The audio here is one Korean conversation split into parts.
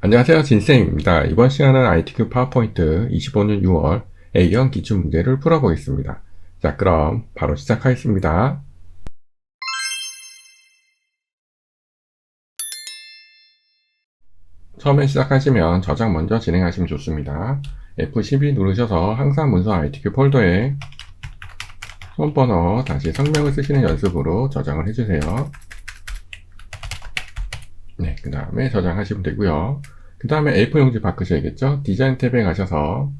안녕하세요. 진쌤입니다. 이번 시간은 ITQ 파워포인트 25년 6월 A형 기출 문제를 풀어보겠습니다. 자, 그럼 바로 시작하겠습니다. 처음에 시작하시면 저장 먼저 진행하시면 좋습니다. F12 누르셔서 항상 문서 ITQ 폴더에 손번호 다시 성명을 쓰시는 연습으로 저장을 해주세요. 네, 그 다음에 저장하시면 되고요. 그 다음에 A4 용지 바꾸셔야겠죠? 디자인 탭에 가셔서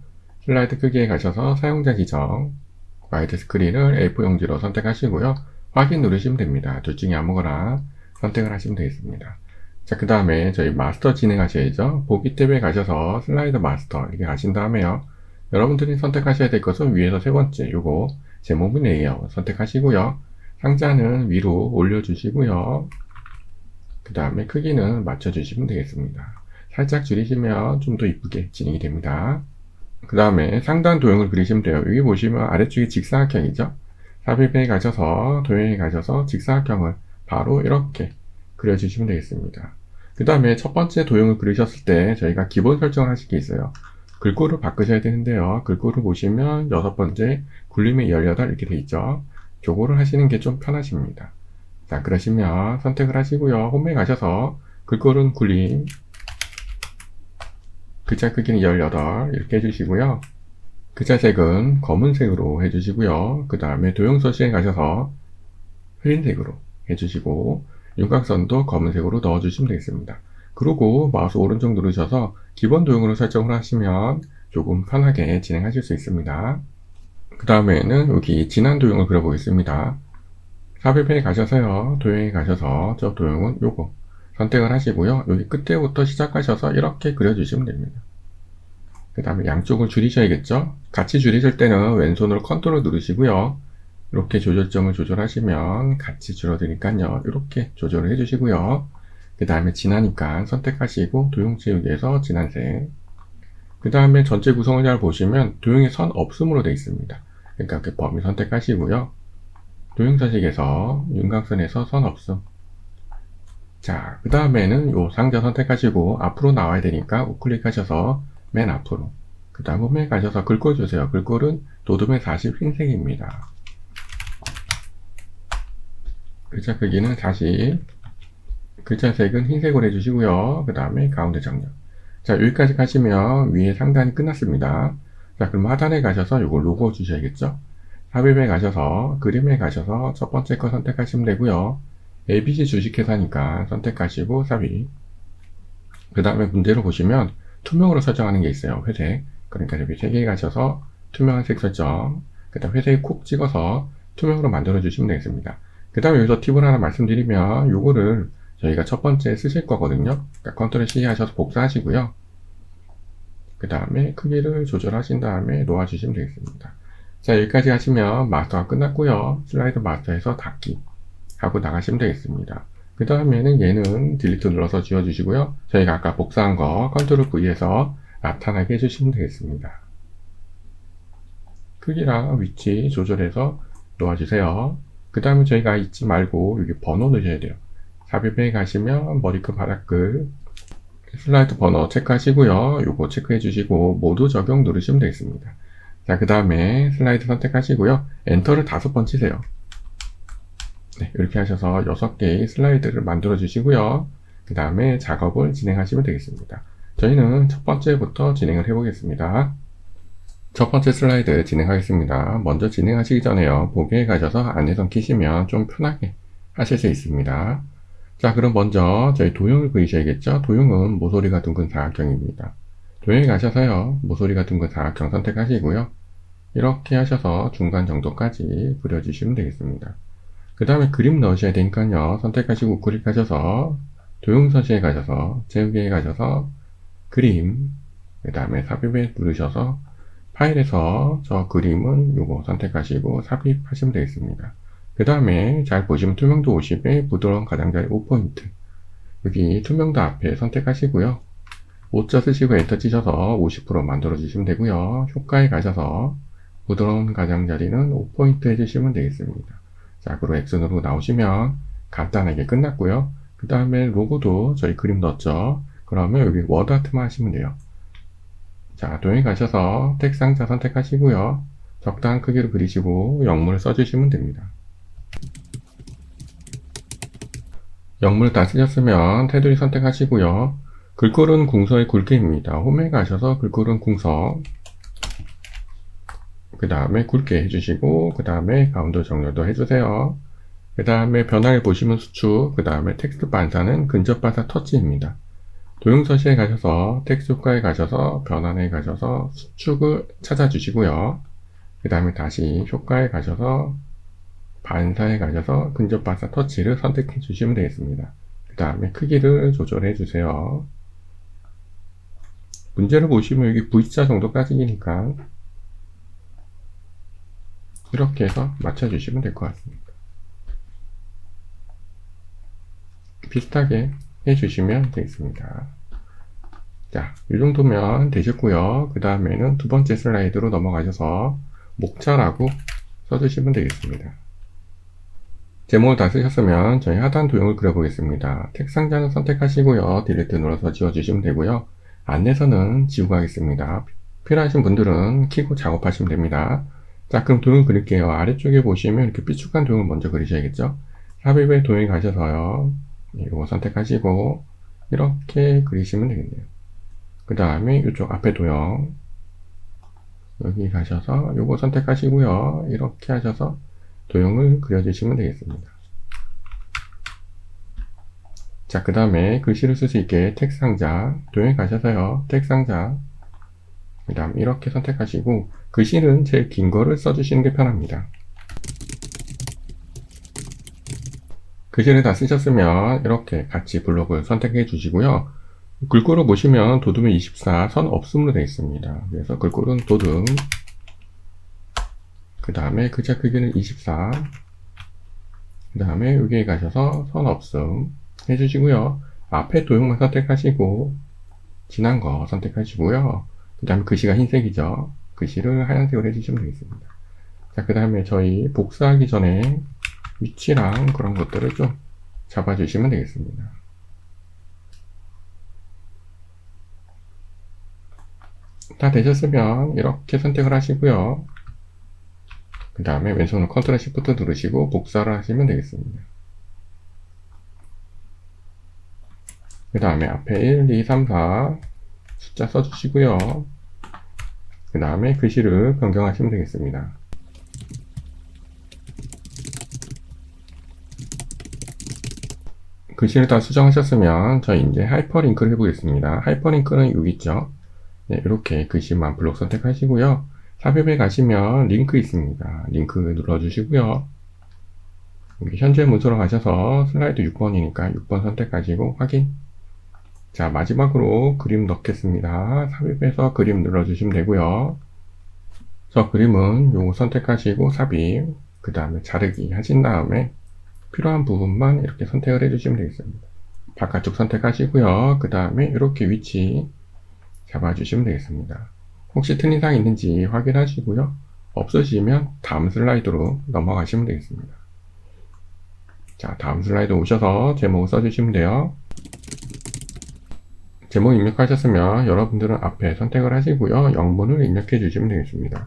슬라이드 크기에 가셔서 사용자 지정 와이드 스크린을 A4 용지로 선택하시고요. 확인 누르시면 됩니다. 둘 중에 아무거나 선택을 하시면 되겠습니다. 자, 그 다음에 저희 마스터 진행하셔야죠. 보기 탭에 가셔서 슬라이드 마스터 이렇게 가신 다음에요. 여러분들이 선택하셔야 될 것은 위에서 세 번째 요거 제목은 레이아웃 선택하시고요. 상자는 위로 올려주시고요. 그 다음에 크기는 맞춰주시면 되겠습니다. 살짝 줄이시면 좀 더 이쁘게 진행이 됩니다. 그 다음에 상단 도형을 그리시면 돼요. 여기 보시면 아래쪽에 직사각형이죠. 삽입에 가셔서 도형에 가셔서 직사각형을 바로 이렇게 그려주시면 되겠습니다. 그 다음에 첫 번째 도형을 그리셨을 때 저희가 기본 설정을 하실 게 있어요. 글꼴을 바꾸셔야 되는데요. 글꼴을 보시면 여섯 번째 굴림의 18 이렇게 돼 있죠. 요거를 하시는 게 좀 편하십니다. 자, 그러시면 선택을 하시고요. 홈에 가셔서 글꼴은 굴림, 글자 크기는 18 이렇게 해주시고요. 글자 색은 검은색으로 해주시고요. 그 다음에 도형 서식에 가셔서 흐린색으로 해주시고 윤곽선도 검은색으로 넣어주시면 되겠습니다. 그리고 마우스 오른쪽 누르셔서 기본 도형으로 설정을 하시면 조금 편하게 진행하실 수 있습니다. 그 다음에는 여기 진한 도형을 그려보겠습니다. 삽입에 가셔서요. 도형에 가셔서 저 도형은 요거 선택을 하시고요. 여기 끝에부터 시작하셔서 이렇게 그려주시면 됩니다. 그 다음에 양쪽을 줄이셔야겠죠? 같이 줄이실 때는 왼손으로 컨트롤 누르시고요. 이렇게 조절점을 조절하시면 같이 줄어드니까요. 이렇게 조절을 해주시고요. 그 다음에 진하니까 선택하시고 도형 채우기에서 진한색. 그 다음에 전체 구성을 잘 보시면 도형의 선 없음으로 되어 있습니다. 그러니까 그 범위 선택하시고요. 도형 서식에서 윤곽선에서 선 없음. 자, 그 다음에는 요 상자 선택하시고 앞으로 나와야 되니까 우클릭하셔서 맨 앞으로. 그 다음 홈에 가셔서 글꼴 주세요. 글꼴은 도둠의 40 흰색입니다. 글자 크기는 40. 글자 색은 흰색으로 해주시고요. 그 다음에 가운데 정렬. 자, 여기까지 가시면 위에 상단이 끝났습니다. 자, 그럼 하단에 가셔서 요거 로고 주셔야겠죠? 삽입에 가셔서 그림에 가셔서 첫 번째 거 선택하시면 되고요. ABC 주식회사니까 선택하시고 삽입. 그 다음에 문제로 보시면 투명으로 설정하는 게 있어요. 회색. 그러니까 여기 세 개에 가셔서 투명한 색 설정. 그 다음 회색에 콕 찍어서 투명으로 만들어 주시면 되겠습니다. 그 다음에 여기서 팁을 하나 말씀드리면 요거를 저희가 첫 번째 쓰실 거거든요. 그러니까 컨트롤 C 하셔서 복사하시고요. 그 다음에 크기를 조절하신 다음에 놓아주시면 되겠습니다. 자, 여기까지 하시면 마스터가 끝났고요. 슬라이드 마스터에서 닫기 하고 나가시면 되겠습니다. 그 다음에는 얘는 딜리트 눌러서 지워주시고요. 저희가 아까 복사한 거 컨트롤 V에서 나타나게 해주시면 되겠습니다. 크기랑 위치 조절해서 놓아주세요. 그 다음에 저희가 잊지 말고 여기 번호 넣으셔야 돼요. 삽입에 가시면 머리끝 바닥끝 슬라이드 번호 체크하시고요. 요거 체크해 주시고 모두 적용 누르시면 되겠습니다. 자, 그 다음에 슬라이드 선택하시고요. 엔터를 다섯 번 치세요. 네, 이렇게 하셔서 6개의 슬라이드를 만들어 주시고요. 그 다음에 작업을 진행하시면 되겠습니다. 저희는 첫 번째부터 진행을 해보겠습니다. 첫 번째 슬라이드 진행하겠습니다. 먼저 진행하시기 전에요. 보기에 가셔서 안내선 키시면 좀 편하게 하실 수 있습니다. 자, 그럼 먼저 저희 도형을 그리셔야겠죠? 도형은 모서리가 둥근 사각형입니다. 도형에 가셔서요. 모서리가 둥근 사각형 선택하시고요. 이렇게 하셔서 중간 정도까지 그려주시면 되겠습니다. 그 다음에 그림 넣으셔야 되니까요. 선택하시고 클릭하셔서 도형 서식에 가셔서 채우기에 가셔서 그림 그 다음에 삽입에 누르셔서 파일에서 저 그림은 요거 선택하시고 삽입하시면 되겠습니다. 그 다음에 잘 보시면 투명도 50에 부드러운 가장자리 5포인트 여기 투명도 앞에 선택하시고요. 5자 쓰시고 엔터 치셔서 50% 만들어 주시면 되고요. 효과에 가셔서 부드러운 가장자리는 5포인트 해주시면 되겠습니다. 자, 그리고 액션으로 나오시면 간단하게 끝났고요. 그 다음에 로고도 저희 그림 넣었죠. 그러면 여기 워드 아트만 하시면 돼요. 자, 도형에 가셔서 텍스트 상자 선택하시고요. 적당한 크기로 그리시고 영문을 써주시면 됩니다. 영문을 다 쓰셨으면 테두리 선택하시고요. 글꼴은 궁서의 굵게입니다. 홈에 가셔서 글꼴은 궁서 그 다음에 굵게 해주시고 그 다음에 가운데 정렬도 해주세요. 그 다음에 변화를 보시면 수축 그 다음에 텍스트 반사는 근접 반사 터치입니다. 도형서시에 가셔서 텍스트 효과에 가셔서 변환에 가셔서 수축을 찾아주시고요. 그 다음에 다시 효과에 가셔서 반사에 가셔서 근접 반사 터치를 선택해 주시면 되겠습니다. 그 다음에 크기를 조절해 주세요. 문제를 보시면 여기 V자 정도까지니까 이렇게 해서 맞춰주시면 될 것 같습니다. 비슷하게 해주시면 되겠습니다. 자, 이 정도면 되셨고요. 그 다음에는 두 번째 슬라이드로 넘어가셔서 목차라고 써주시면 되겠습니다. 제목을 다 쓰셨으면 저희 하단 도형을 그려보겠습니다. 텍 상자는 선택하시고요. 딜리트 눌러서 지워주시면 되고요. 안내서는 지우고 하겠습니다. 필요하신 분들은 키고 작업하시면 됩니다. 자, 그럼 도형 그릴게요. 아래쪽에 보시면 이렇게 삐죽한 도형을 먼저 그리셔야겠죠? 삽입의 도형에 가셔서요. 이거 선택하시고 이렇게 그리시면 되겠네요. 그 다음에 이쪽 앞에 도형 여기 가셔서 요거 선택하시고요. 이렇게 하셔서 도형을 그려주시면 되겠습니다. 자, 그 다음에 글씨를 쓸 수 있게 텍스트 상자, 도형에 가셔서요. 텍스트 상자, 그 다음 이렇게 선택하시고 글씨는 제일 긴 거를 써주시는 게 편합니다. 글씨를 다 쓰셨으면 이렇게 같이 블록을 선택해 주시고요. 글꼴을 보시면 도둠이 24, 선 없음으로 되어 있습니다. 그래서 글꼴은 도둠, 그 다음에 글자 크기는 24, 그 다음에 여기에 가셔서 선 없음 해주시고요. 앞에 도형만 선택하시고 진한 거 선택하시고요. 그 다음에 글씨가 흰색이죠. 글씨를 하얀색으로 해주시면 되겠습니다. 자, 그 다음에 저희 복사하기 전에 위치랑 그런 것들을 좀 잡아주시면 되겠습니다. 다 되셨으면 이렇게 선택을 하시고요. 그 다음에 왼손으로 컨트롤 시프트 누르시고 복사를 하시면 되겠습니다. 그 다음에 앞에 1, 2, 3, 4 숫자 써주시고요. 그 다음에 글씨를 변경하시면 되겠습니다. 글씨를 다 수정하셨으면 저희 이제 하이퍼링크를 해보겠습니다. 하이퍼링크는 여기 있죠. 네, 이렇게 글씨만 블록 선택하시고요. 삽입에 가시면 링크 있습니다. 링크 눌러주시고요. 현재 문서로 가셔서 슬라이드 6번이니까 6번 선택하시고 확인. 자, 마지막으로 그림 넣겠습니다. 삽입해서 그림 눌러주시면 되고요. 저 그림은 요거 선택하시고 삽입, 그 다음에 자르기 하신 다음에 필요한 부분만 이렇게 선택을 해주시면 되겠습니다. 바깥쪽 선택하시고요. 그 다음에 이렇게 위치 잡아주시면 되겠습니다. 혹시 틀린 사항 있는지 확인하시고요. 없으시면 다음 슬라이드로 넘어가시면 되겠습니다. 자, 다음 슬라이드 오셔서 제목을 써주시면 돼요. 제목 입력하셨으면 여러분들은 앞에 선택을 하시고요. 영문을 입력해 주시면 되겠습니다.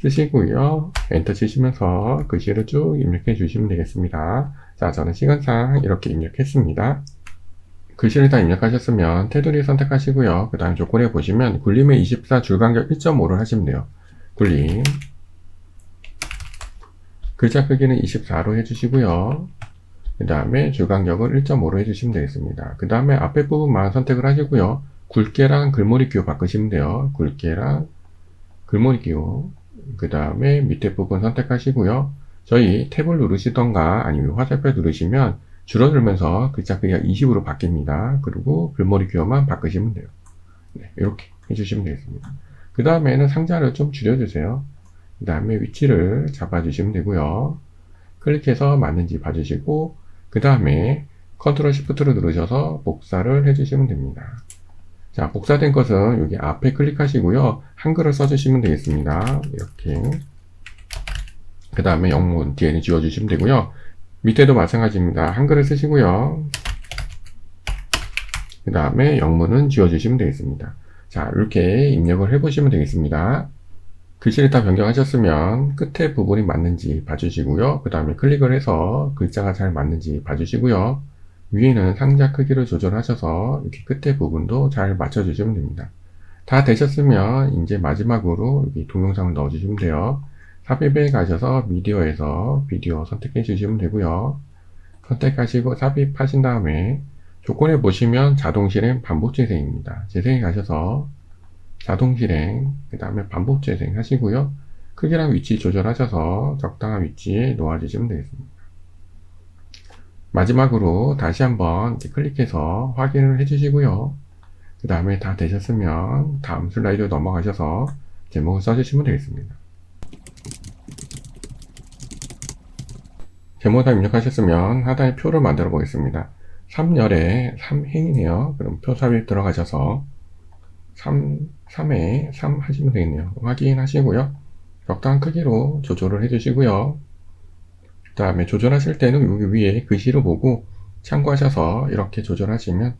쓰시고요. 엔터 치시면서 글씨를 쭉 입력해 주시면 되겠습니다. 자, 저는 시간상 이렇게 입력했습니다. 글씨를 다 입력하셨으면 테두리 선택하시고요. 그 다음 조건에 보시면 굴림의 24 줄간격 1.5를 하시면 돼요. 굴림 글자 크기는 24로 해주시고요. 그 다음에 줄간격을 1.5로 해주시면 되겠습니다. 그 다음에 앞에 부분만 선택을 하시고요. 굵게랑 글머리 기호 바꾸시면 돼요. 굵게랑 글머리 기호 그 다음에 밑에 부분 선택하시고요. 저희 탭을 누르시던가 아니면 화살표 누르시면 줄어들면서 글자 크기가 20으로 바뀝니다. 그리고 글머리 기호만 바꾸시면 돼요. 네, 이렇게 해주시면 되겠습니다. 그 다음에는 상자를 좀 줄여주세요. 그 다음에 위치를 잡아주시면 되고요. 클릭해서 맞는지 봐주시고 그 다음에 컨트롤 시프트를 누르셔서 복사를 해주시면 됩니다. 자, 복사된 것은 여기 앞에 클릭하시고요. 한글을 써주시면 되겠습니다. 이렇게. 그 다음에 영문 뒤에는 지워주시면 되고요. 밑에도 마찬가지입니다. 한글을 쓰시고요. 그 다음에 영문은 지워주시면 되겠습니다. 자, 이렇게 입력을 해보시면 되겠습니다. 글씨를 다 변경하셨으면 끝에 부분이 맞는지 봐주시고요. 그 다음에 클릭을 해서 글자가 잘 맞는지 봐주시고요. 위에는 상자 크기를 조절하셔서 이렇게 끝에 부분도 잘 맞춰주시면 됩니다. 다 되셨으면 이제 마지막으로 여기 동영상을 넣어주시면 돼요. 삽입에 가셔서 미디어에서 비디오 선택해 주시면 되고요. 선택하시고 삽입하신 다음에 조건에 보시면 자동 실행 반복 재생입니다. 재생에 가셔서 자동 실행 그 다음에 반복 재생 하시고요. 크기랑 위치 조절하셔서 적당한 위치에 놓아주시면 되겠습니다. 마지막으로 다시 한번 클릭해서 확인을 해주시고요. 그 다음에 다 되셨으면 다음 슬라이드 넘어가셔서 제목을 써주시면 되겠습니다. 제목 다 입력하셨으면 하단에 표를 만들어 보겠습니다. 3열에 3행이네요. 그럼 표 삽입 들어가셔서 3, 3에 3 하시면 되겠네요. 확인하시고요. 적당한 크기로 조절을 해주시고요. 그 다음에 조절하실 때는 여기 위에 글씨를 보고 참고하셔서 이렇게 조절하시면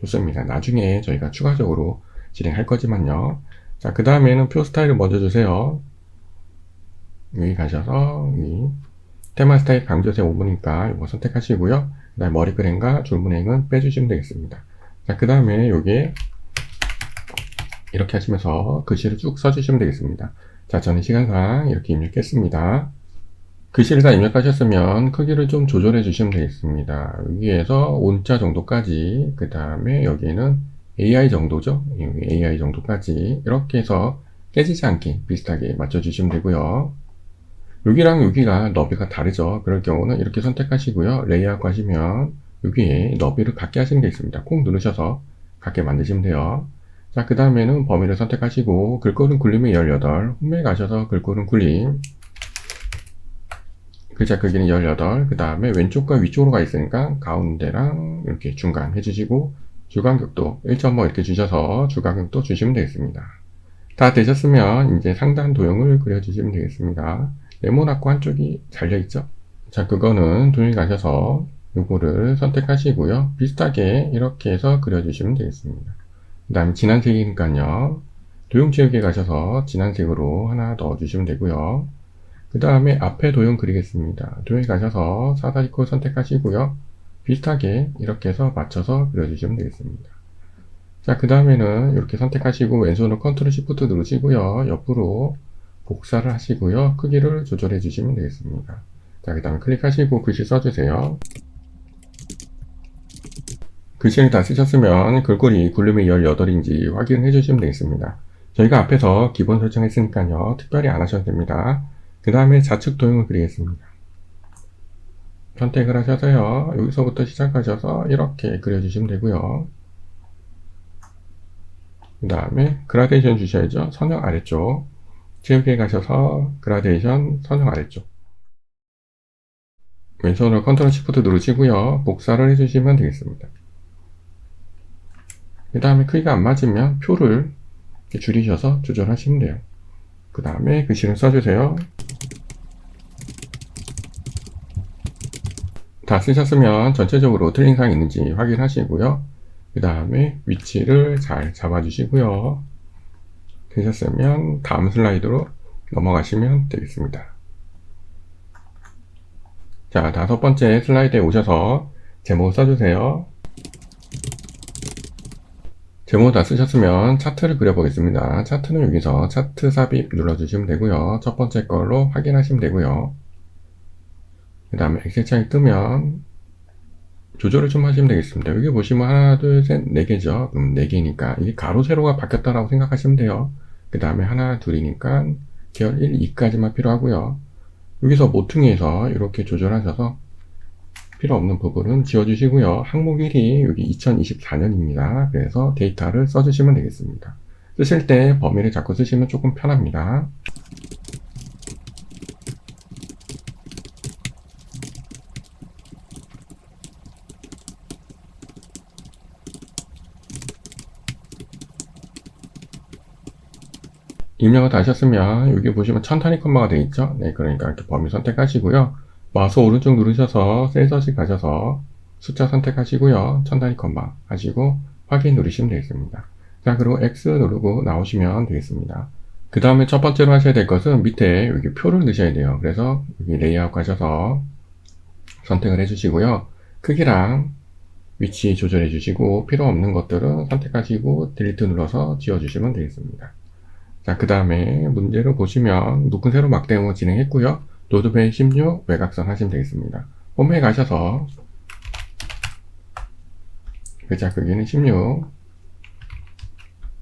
좋습니다. 나중에 저희가 추가적으로 진행할 거지만요. 자, 그 다음에는 표 스타일을 먼저 주세요. 여기 가셔서 이 테마 스타일 강조세 5분이니까 이거 선택하시고요. 그 다음에 머리 그램과 줄문행은 빼주시면 되겠습니다. 자, 그 다음에 여기에 이렇게 하시면서 글씨를 쭉 써주시면 되겠습니다. 자, 저는 시간상 이렇게 입력했습니다. 글씨를 다 입력하셨으면 크기를 좀 조절해 주시면 되겠습니다. 여기에서 온자 정도까지, 그 다음에 여기는 AI 정도죠. AI 정도까지 이렇게 해서 깨지지 않게 비슷하게 맞춰주시면 되고요. 여기랑 여기가 너비가 다르죠. 그럴 경우는 이렇게 선택하시고요. 레이아웃 하시면 여기에 너비를 갖게 하시는 게 있습니다. 콩 누르셔서 갖게 만드시면 돼요. 자, 그 다음에는 범위를 선택하시고 글꼴은 굴림이 18, 홈에 가셔서 글꼴은 굴림 글자 크기는 18, 그 다음에 왼쪽과 위쪽으로 가 있으니까 가운데랑 이렇게 중간 해주시고 주간격도 1.5 이렇게 주셔서 주간격도 주시면 되겠습니다. 다 되셨으면 이제 상단 도형을 그려주시면 되겠습니다. 네모나고 한쪽이 잘려있죠? 자, 그거는 도형에 가셔서 요거를 선택하시고요. 비슷하게 이렇게 해서 그려주시면 되겠습니다. 그 다음에 진한 색이니까요. 도형 지역에 가셔서 진한 색으로 하나 넣어주시면 되고요. 그 다음에 앞에 도형 그리겠습니다. 도형에 가셔서 사다리꼴 선택하시고요. 비슷하게 이렇게 해서 맞춰서 그려주시면 되겠습니다. 자, 그 다음에는 이렇게 선택하시고 왼손으로 컨트롤 시프트 누르시고요. 옆으로 복사를 하시고요. 크기를 조절해 주시면 되겠습니다. 자, 그 다음에 클릭하시고 글씨 써주세요. 글씨를 다 쓰셨으면 글꼴이 굴림이 18인지 확인해 주시면 되겠습니다. 저희가 앞에서 기본 설정했으니까요. 특별히 안 하셔도 됩니다. 그 다음에 좌측 도형을 그리겠습니다. 선택을 하셔서요. 여기서부터 시작하셔서 이렇게 그려주시면 되고요. 그 다음에 그라데이션 주셔야죠. 선형 아래쪽. 지우개 가셔서 그라데이션 선형 아래쪽. 왼손으로 컨트롤 시프트 누르시고요. 복사를 해주시면 되겠습니다. 그 다음에 크기가 안 맞으면 표를 줄이셔서 조절하시면 돼요. 그 다음에 글씨를 써주세요. 다 쓰셨으면 전체적으로 틀린 사항이 있는지 확인하시고요. 그 다음에 위치를 잘 잡아주시고요. 되셨으면 다음 슬라이드로 넘어가시면 되겠습니다. 자, 다섯 번째 슬라이드에 오셔서 제목 써주세요. 제목 다 쓰셨으면 차트를 그려보겠습니다. 차트는 여기서 차트 삽입 눌러주시면 되고요. 첫 번째 걸로 확인하시면 되고요. 그 다음에 엑셀 창이 뜨면 조절을 좀 하시면 되겠습니다. 여기 보시면 하나, 둘, 셋, 네 개죠. 그럼 네 개니까 이게 가로, 세로가 바뀌었다라고 생각하시면 돼요. 그 다음에 하나, 둘이니까 계열 1, 2까지만 필요하고요. 여기서 모퉁이에서 이렇게 조절하셔서 필요 없는 부분은 지워주시고요. 항목 1이 여기 2024년입니다. 그래서 데이터를 써주시면 되겠습니다. 쓰실 때 범위를 자꾸 쓰시면 조금 편합니다. 입력을 다 하셨으면 여기 보시면 천탄이 컴마가 되어 있죠. 네, 그러니까 이렇게 범위 선택하시고요. 마우스 오른쪽 누르셔서 셀 서식 가셔서 숫자 선택하시고요. 천 단위 컴마 하시고 확인 누르시면 되겠습니다. 자, 그리고 X 누르고 나오시면 되겠습니다. 그 다음에 첫 번째로 하셔야 될 것은 밑에 여기 표를 넣으셔야 돼요. 그래서 여기 레이아웃 가셔서 선택을 해주시고요. 크기랑 위치 조절해 주시고 필요 없는 것들은 선택하시고 딜리트 눌러서 지워주시면 되겠습니다. 자, 그 다음에 문제를 보시면 높은 세로 막대응을 진행했고요. 노드베이 16 외곽선 하시면 되겠습니다. 홈에 가셔서 글자 크기는 16.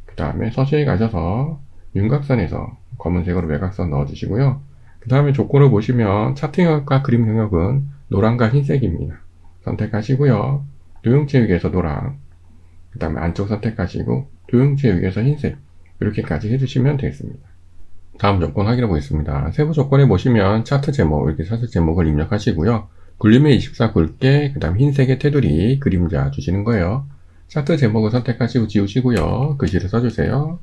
그 다음에 서식에 가셔서 윤곽선에서 검은색으로 외곽선 넣어주시고요. 그 다음에 조건을 보시면 차트 영역과 그림 영역은 노란과 흰색입니다. 선택하시고요. 도형체육에서 노랑, 그 다음에 안쪽 선택하시고 도형체육에서 흰색 이렇게까지 해주시면 되겠습니다. 다음 조건 확인해 보겠습니다. 세부 조건에 보시면 차트 제목 이렇게 차트 제목을 입력하시고요. 굴림의 24 굵게 그 다음 흰색의 테두리 그림자 주시는 거예요. 차트 제목을 선택하시고 지우시고요. 글씨를 써주세요.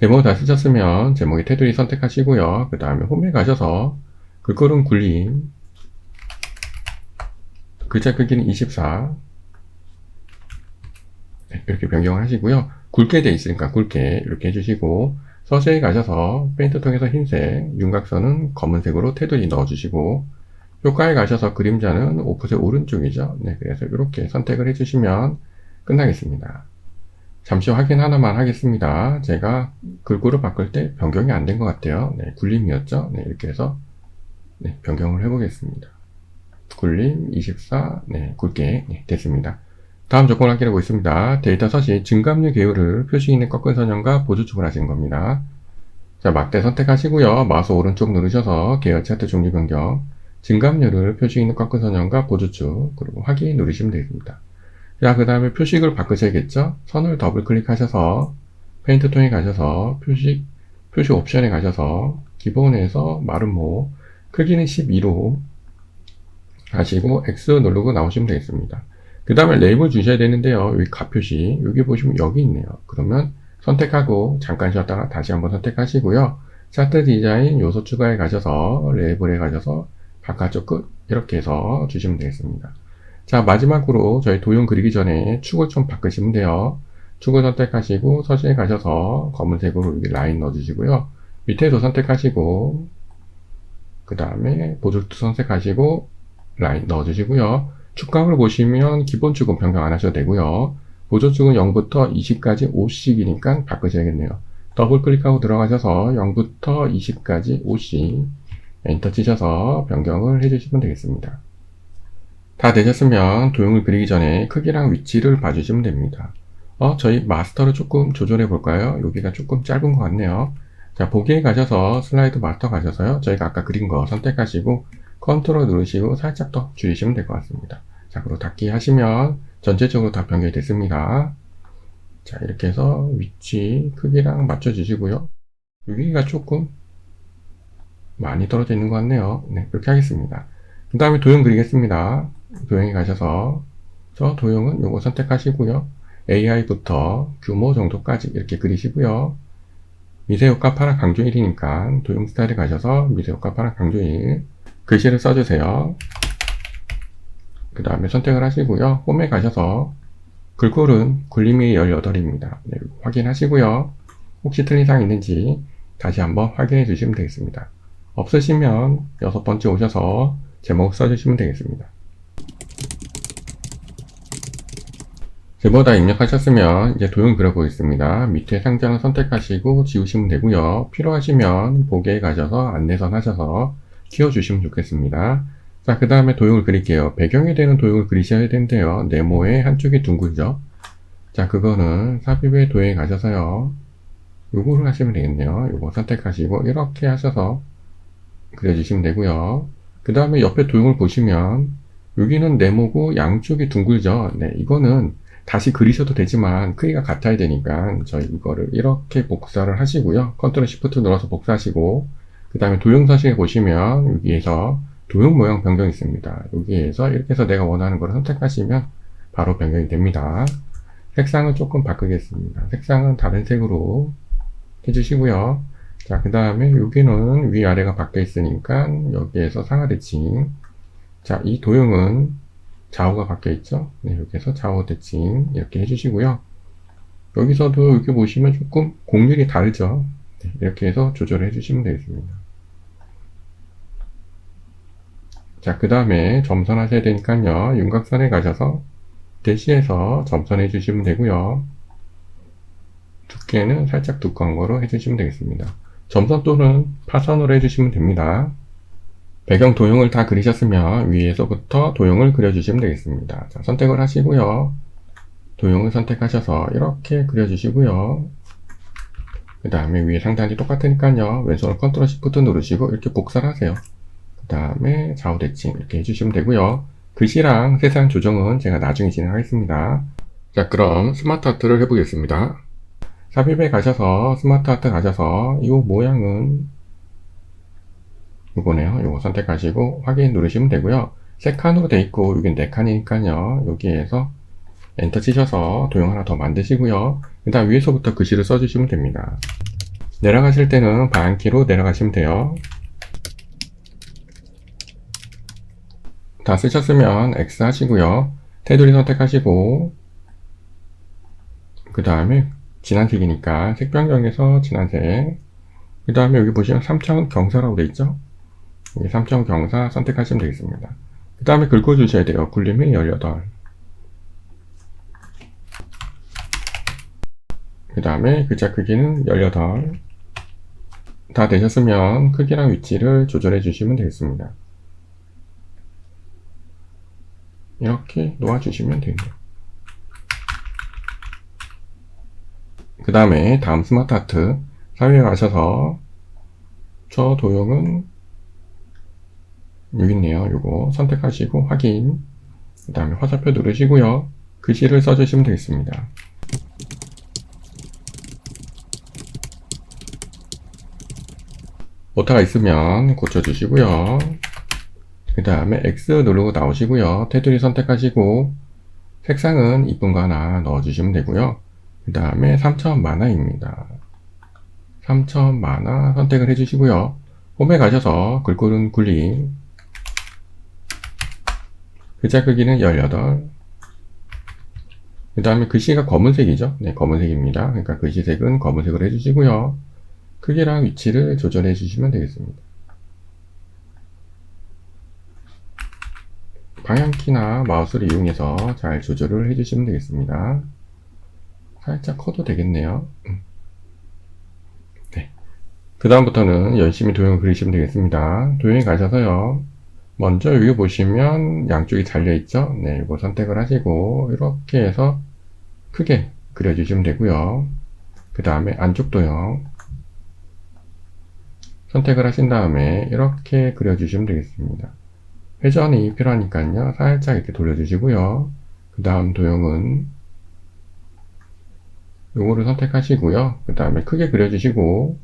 제목 다 쓰셨으면 제목의 테두리 선택하시고요. 그 다음에 홈에 가셔서 글꼴은 굴림 글자 크기는 24 네, 이렇게 변경을 하시고요. 굵게 돼 있으니까 굵게 이렇게 해주시고 서체에 가셔서 페인트 통해서 흰색, 윤곽선은 검은색으로 테두리 넣어주시고 효과에 가셔서 그림자는 오프셋 오른쪽이죠. 네, 그래서 이렇게 선택을 해주시면 끝나겠습니다. 잠시 확인 하나만 하겠습니다. 제가 글꼴을 바꿀 때 변경이 안 된 것 같아요. 네, 굴림이었죠. 네, 이렇게 해서 네, 변경을 해보겠습니다. 굴림 24, 네, 굵게 네, 됐습니다. 다음 조건 확인해 보겠습니다. 데이터 서식 증감류 계율을 표시 있는 꺾은 선형과 보조축을 하시는 겁니다. 자, 막대 선택하시고요. 마우스 오른쪽 누르셔서 계열 차트 종류 변경, 증감률을 표시 있는 꺾은 선형과 보조축, 그리고 확인 누르시면 되겠습니다. 자, 그 다음에 표식을 바꾸셔야겠죠? 선을 더블 클릭하셔서 페인트 통에 가셔서 표식, 표시 옵션에 가셔서 기본에서 마름모, 크기는 12로 하시고 X 누르고 나오시면 되겠습니다. 그 다음에 레이블 주셔야 되는데요. 여기 가표시 여기 보시면 여기 있네요. 그러면 선택하고 잠깐 쉬었다가 다시 한번 선택하시고요. 차트 디자인 요소 추가에 가셔서 레이블에 가셔서 바깥쪽 끝 이렇게 해서 주시면 되겠습니다. 자 마지막으로 저희 도형 그리기 전에 축을 좀 바꾸시면 돼요. 축을 선택하시고 서식에 가셔서 검은색으로 여기 라인 넣어주시고요. 밑에도 선택하시고 그 다음에 보조투 선택하시고 라인 넣어주시고요. 축각을 보시면 기본 축은 변경 안 하셔도 되고요. 보조 축은 0부터 20까지 5씩이니까 바꾸셔야겠네요. 더블 클릭하고 들어가셔서 0부터 20까지 5씩 엔터 치셔서 변경을 해주시면 되겠습니다. 다 되셨으면 도형을 그리기 전에 크기랑 위치를 봐주시면 됩니다. 어, 저희 마스터를 조금 조절해 볼까요? 여기가 조금 짧은 것 같네요. 자, 보기에 가셔서 슬라이드 마스터 가셔서요. 저희가 아까 그린 거 선택하시고 컨트롤 누르시고 살짝 더 줄이시면 될 것 같습니다. 자, 그리고 닫기 하시면 전체적으로 다 변경이 됐습니다. 자, 이렇게 해서 위치 크기랑 맞춰주시고요. 여기가 조금 많이 떨어져 있는 것 같네요. 네, 그렇게 하겠습니다. 그 다음에 도형 그리겠습니다. 도형에 가셔서 저 도형은 요거 선택하시고요. AI부터 규모 정도까지 이렇게 그리시고요. 미세효과 파란 강조 1이니까 도형 스타일에 가셔서 미세효과 파란 강조 1 글씨를 써주세요. 그 다음에 선택을 하시고요. 홈에 가셔서 글꼴은 굴림이 18입니다. 네, 확인하시고요. 혹시 틀린 사항 있는지 다시 한번 확인해 주시면 되겠습니다. 없으시면 여섯 번째 오셔서 제목 써주시면 되겠습니다. 제목 다 입력하셨으면 이제 도형 그려보겠습니다. 밑에 상장을 선택하시고 지우시면 되고요. 필요하시면 보기에 가셔서 안내선 하셔서 키워주시면 좋겠습니다. 자, 그 다음에 도형을 그릴게요. 배경이 되는 도형을 그리셔야 되는데요. 네모의 한쪽이 둥글죠? 자, 그거는 삽입의 도형에 가셔서요. 요거를 하시면 되겠네요. 요거 선택하시고, 이렇게 하셔서 그려주시면 되고요. 그 다음에 옆에 도형을 보시면, 여기는 네모고 양쪽이 둥글죠? 네, 이거는 다시 그리셔도 되지만 크기가 같아야 되니까 저희 이거를 이렇게 복사를 하시고요. 컨트롤 시프트 눌러서 복사하시고, 그 다음에 도형 서식에 보시면 여기에서 도형 모양 변경이 있습니다. 여기에서 이렇게 해서 내가 원하는 걸 선택하시면 바로 변경이 됩니다. 색상은 조금 바꾸겠습니다. 색상은 다른 색으로 해주시고요. 자, 그 다음에 여기는 위아래가 바뀌어 있으니까 여기에서 상하 대칭. 자, 이 도형은 좌우가 바뀌어 있죠? 네, 여기서 좌우 대칭 이렇게 해주시고요. 여기서도 이렇게 보시면 조금 곡률이 다르죠? 네, 이렇게 해서 조절을 해주시면 되겠습니다. 자, 그 다음에 점선하셔야 되니까요. 윤곽선에 가셔서 대시해서 점선해 주시면 되고요. 두께는 살짝 두꺼운 거로 해주시면 되겠습니다. 점선 또는 파선으로 해주시면 됩니다. 배경 도형을 다 그리셨으면 위에서부터 도형을 그려주시면 되겠습니다. 자, 선택을 하시고요. 도형을 선택하셔서 이렇게 그려주시고요. 그 다음에 위에 상단이 똑같으니까요. 왼손을 컨트롤 시프트 누르시고 이렇게 복사를 하세요. 그 다음에 좌우 대칭 이렇게 해주시면 되고요. 글씨랑 세세한 조정은 제가 나중에 진행하겠습니다. 자, 그럼 스마트 아트를 해보겠습니다. 삽입에 가셔서 스마트 아트 가셔서 이 모양은 이거네요. 이거 선택하시고 확인 누르시면 되고요. 세 칸으로 돼 있고 여기 네 칸이니까요. 여기에서 엔터 치셔서 도형 하나 더 만드시고요. 일단 위에서부터 글씨를 써주시면 됩니다. 내려가실 때는 방향키로 내려가시면 돼요. 다 쓰셨으면 X 하시고요. 테두리 선택하시고 그 다음에 진한색이니까 색 변경해서 진한색 그 다음에 여기 보시면 3차원 경사라고 돼 있죠? 여기 3차원 경사 선택하시면 되겠습니다. 그 다음에 긁어주셔야 돼요. 굴림이 18. 그 다음에 글자 크기는 18. 다 되셨으면 크기랑 위치를 조절해 주시면 되겠습니다. 이렇게 놓아주시면 됩니다. 그 다음에 다음 스마트 아트 사회에 가셔서 저 도형은 여기 있네요. 요거 선택하시고 확인 그 다음에 화살표 누르시고요. 글씨를 써주시면 되겠습니다. 오타가 있으면 고쳐주시고요. 그 다음에 X 누르고 나오시고요. 테두리 선택하시고 색상은 이쁜 거 하나 넣어주시면 되고요. 그 다음에 3차원 만화입니다. 3차원 만화 선택을 해주시고요. 홈에 가셔서 글꼴은 굴림 글자 크기는 18. 그 다음에 글씨가 검은색이죠. 네, 검은색입니다. 그러니까 글씨색은 검은색으로 해주시고요. 크기랑 위치를 조절해 주시면 되겠습니다. 방향키나 마우스를 이용해서 잘 조절을 해주시면 되겠습니다. 살짝 커도 되겠네요. 음. 네. 그 다음부터는 열심히 도형을 그리시면 되겠습니다. 도형에 가셔서요. 먼저 여기 보시면 양쪽이 잘려있죠? 네, 이거 선택을 하시고 이렇게 해서 크게 그려주시면 되고요. 그 다음에 안쪽 도형 선택을 하신 다음에 이렇게 그려주시면 되겠습니다. 회전이 필요하니까요. 살짝 이렇게 돌려주시고요. 그 다음 도형은 요거를 선택하시고요. 그 다음에 크게 그려주시고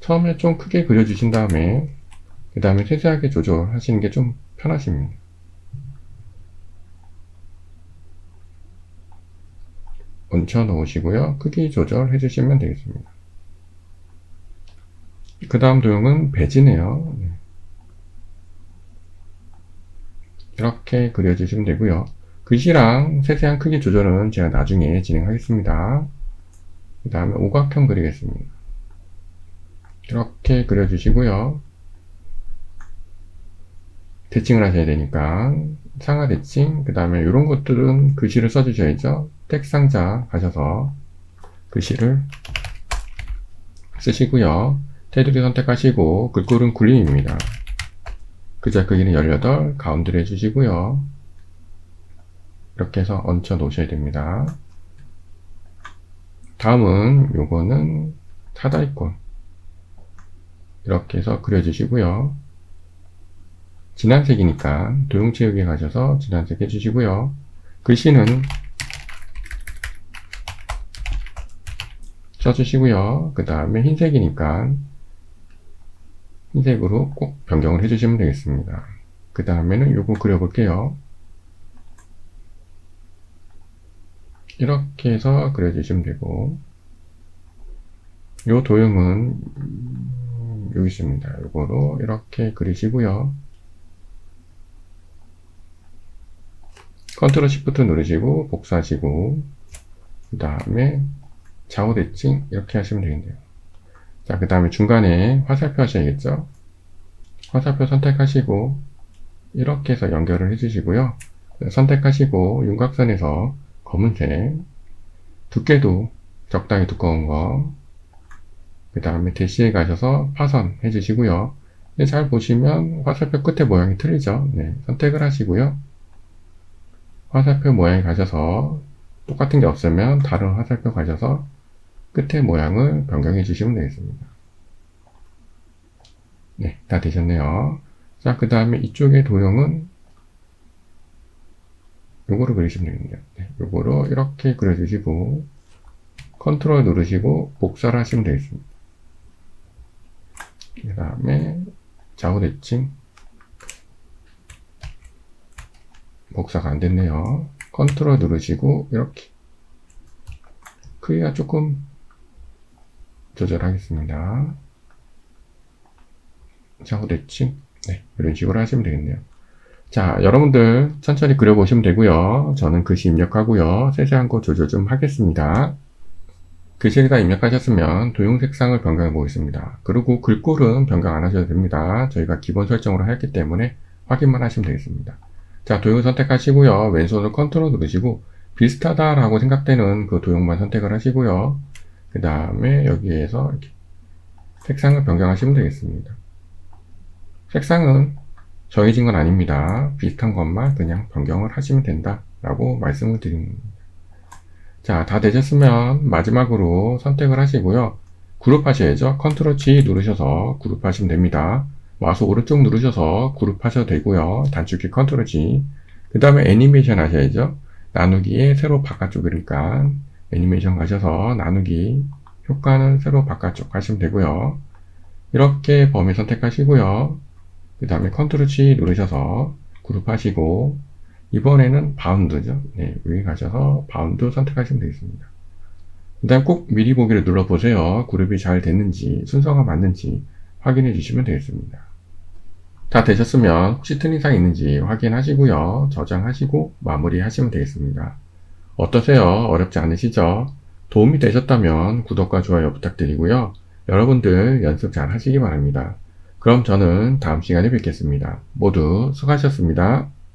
처음에 좀 크게 그려주신 다음에 그 다음에 세세하게 조절하시는 게 좀 편하십니다. 얹혀 놓으시고요. 크기 조절해 주시면 되겠습니다. 그 다음 도형은 배지네요. 네. 이렇게 그려주시면 되고요. 글씨랑 세세한 크기 조절은 제가 나중에 진행하겠습니다. 그 다음에 오각형 그리겠습니다. 이렇게 그려주시고요. 대칭을 하셔야 되니까 상하 대칭, 그 다음에 이런 것들은 글씨를 써주셔야죠. 텍 상자 가셔서 글씨를 쓰시고요. 테두리 선택하시고 글꼴은 굴림입니다. 글자 크기는 18, 가운데로 해주시고요. 이렇게 해서 얹혀 놓으셔야 됩니다. 다음은 요거는 사다리꼴 이렇게 해서 그려주시고요. 진한색이니까 도용체육에 가셔서 진한색 해주시고요. 글씨는 써주시고요. 그 다음에 흰색이니까 흰색으로 꼭 변경을 해주시면 되겠습니다. 그 다음에는 요거 그려볼게요. 이렇게 해서 그려주시면 되고 요 도형은 여기 있습니다. 요거로 이렇게 그리시고요. 컨트롤 시프트 누르시고 복사하시고 그 다음에 좌우 대칭 이렇게 하시면 되겠네요. 자, 그 다음에 중간에 화살표 하셔야겠죠? 화살표 선택하시고 이렇게 해서 연결을 해주시고요. 선택하시고 윤곽선에서 검은색 두께도 적당히 두꺼운 거, 그 다음에 대시에 가셔서 파선 해주시고요. 잘 보시면 화살표 끝에 모양이 틀리죠. 네, 선택을 하시고요. 화살표 모양에 가셔서 똑같은 게 없으면 다른 화살표 가셔서 끝에 모양을 변경해 주시면 되겠습니다. 네, 다 되셨네요. 자, 그 다음에 이쪽의 도형은 요거로 그리시면 되겠네요. 네, 요거로 이렇게 그려주시고 컨트롤 누르시고 복사를 하시면 되겠습니다. 그 다음에 좌우 대칭 복사가 안 됐네요. 컨트롤 누르시고 이렇게 크기가 조금 조절하겠습니다. 좌우 대칭 네, 이런 식으로 하시면 되겠네요. 자, 여러분들 천천히 그려보시면 되고요. 저는 글씨 입력하고요. 세세한 거 조절 좀 하겠습니다. 글씨를 다 입력하셨으면 도형 색상을 변경해 보겠습니다. 그리고 글꼴은 변경 안 하셔도 됩니다. 저희가 기본 설정으로 했기 때문에 확인만 하시면 되겠습니다. 자, 도형 선택하시고요. 왼손으로 컨트롤 누르시고 비슷하다라고 생각되는 그 도형만 선택을 하시고요. 그 다음에 여기에서 이렇게 색상을 변경하시면 되겠습니다. 색상은 정해진 건 아닙니다. 비슷한 것만 그냥 변경을 하시면 된다 라고 말씀을 드립니다. 자, 다 되셨으면 마지막으로 선택을 하시고요. 그룹 하셔야죠. 컨트롤 G 누르셔서 그룹 하시면 됩니다. 마우스 오른쪽 누르셔서 그룹 하셔도 되고요. 단축키 컨트롤 G. 그 다음에 애니메이션 하셔야죠. 나누기에 세로 바깥쪽이니까 애니메이션 가셔서 나누기 효과는 세로 바깥쪽 하시면 되고요. 이렇게 범위 선택하시고요. 그 다음에 컨트롤 C 누르셔서 그룹 하시고 이번에는 바운드죠. 네, 여기 가셔서 바운드 선택하시면 되겠습니다. 그 다음 꼭 미리 보기를 눌러보세요. 그룹이 잘 됐는지 순서가 맞는지 확인해 주시면 되겠습니다. 다 되셨으면 혹시 틀린 사항 있는지 확인하시고요. 저장하시고 마무리하시면 되겠습니다. 어떠세요? 어렵지 않으시죠? 도움이 되셨다면 구독과 좋아요 부탁드리고요. 여러분들 연습 잘 하시기 바랍니다. 그럼 저는 다음 시간에 뵙겠습니다. 모두 수고하셨습니다.